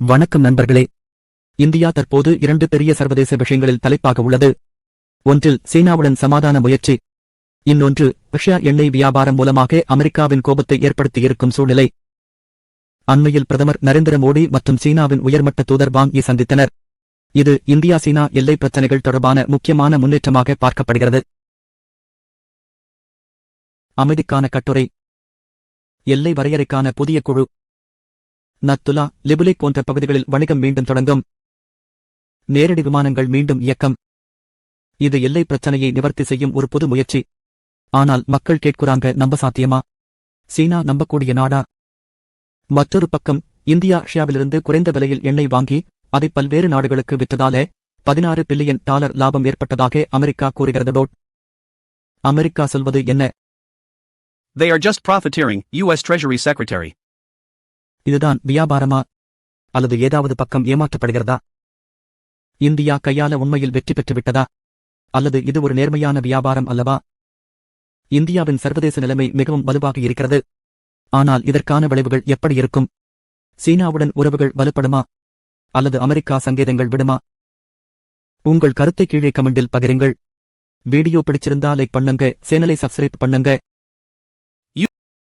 வணக்கம் நண்பர்களே. இந்தியா தற்போது இரண்டு பெரிய சர்வதேச விஷயங்களில் தலைப்பாக உள்ளது. ஒன்றில் சீனாவுடன் சமாதான முயற்சி. இன்னொன்று ரஷ்யா எண்ணெய் வியாபாரம் மூலமாக அமெரிக்காவின் கோபத்தை ஏற்படுத்தியிருக்கும் சூழ்நிலை. அண்மையில் பிரதமர் நரேந்திர மோடி மற்றும் சீனாவின் உயர்மட்ட தூதர் வாங்கி சந்தித்தனர். இது இந்தியா சீனா எல்லை பிரச்சினைகள் தொடர்பான முக்கியமான முன்னேற்றமாக பார்க்கப்படுகிறது. அமைதிக்கான கட்டுரை. எல்லை வரையறைக்கான புதிய குழு. நத்துலா லிபுலிக் போன்ற பகுதிகளில் வணிகம் மீண்டும் தொடங்கும். நேரடி விமானங்கள் மீண்டும் இயக்கம். இது எல்லை பிரச்சனையை நிவர்த்தி செய்யும் ஒரு புது முயற்சி. ஆனால் மக்கள் கேட்குறாங்க நம்ப சாத்தியமா? சீனா நம்பக்கூடிய நாடா? மற்றொரு பக்கம் இந்தியா ரஷ்யாவிலிருந்து குறைந்த விலையில் எண்ணெய் வாங்கி அதை பல்வேறு நாடுகளுக்கு விற்றதாலே பதினாறு பில்லியன் டாலர் லாபம் ஏற்பட்டதாக அமெரிக்கா கூறுகிறது டோட் அமெரிக்கா சொல்வது என்ன? They are just profiteering, U.S. Treasury Secretary. இதுதான் வியாபாரமா? அல்லது ஏதாவது பக்கம் ஏமாற்றப்படுகிறதா? இந்தியா கையால உண்மையில் வெற்றி பெற்று விட்டதா அல்லது இது ஒரு நேர்மையான வியாபாரம் அல்லவா? இந்தியாவின் சர்வதேச நிலைமை மிகவும் வலுவாக இருக்கிறது. ஆனால் இதற்கான விளைவுகள் எப்படி இருக்கும்? சீனாவுடன் உறவுகள் வலுப்படுமா? அல்லது அமெரிக்கா சங்கேதங்கள் விடுமா? உங்கள் கருத்தை கீழே கமெண்டில் பகிருங்கள். வீடியோ பிடிச்சிருந்தா லைக் பண்ணுங்க சேனலை சப்ஸ்கிரைப் பண்ணுங்க.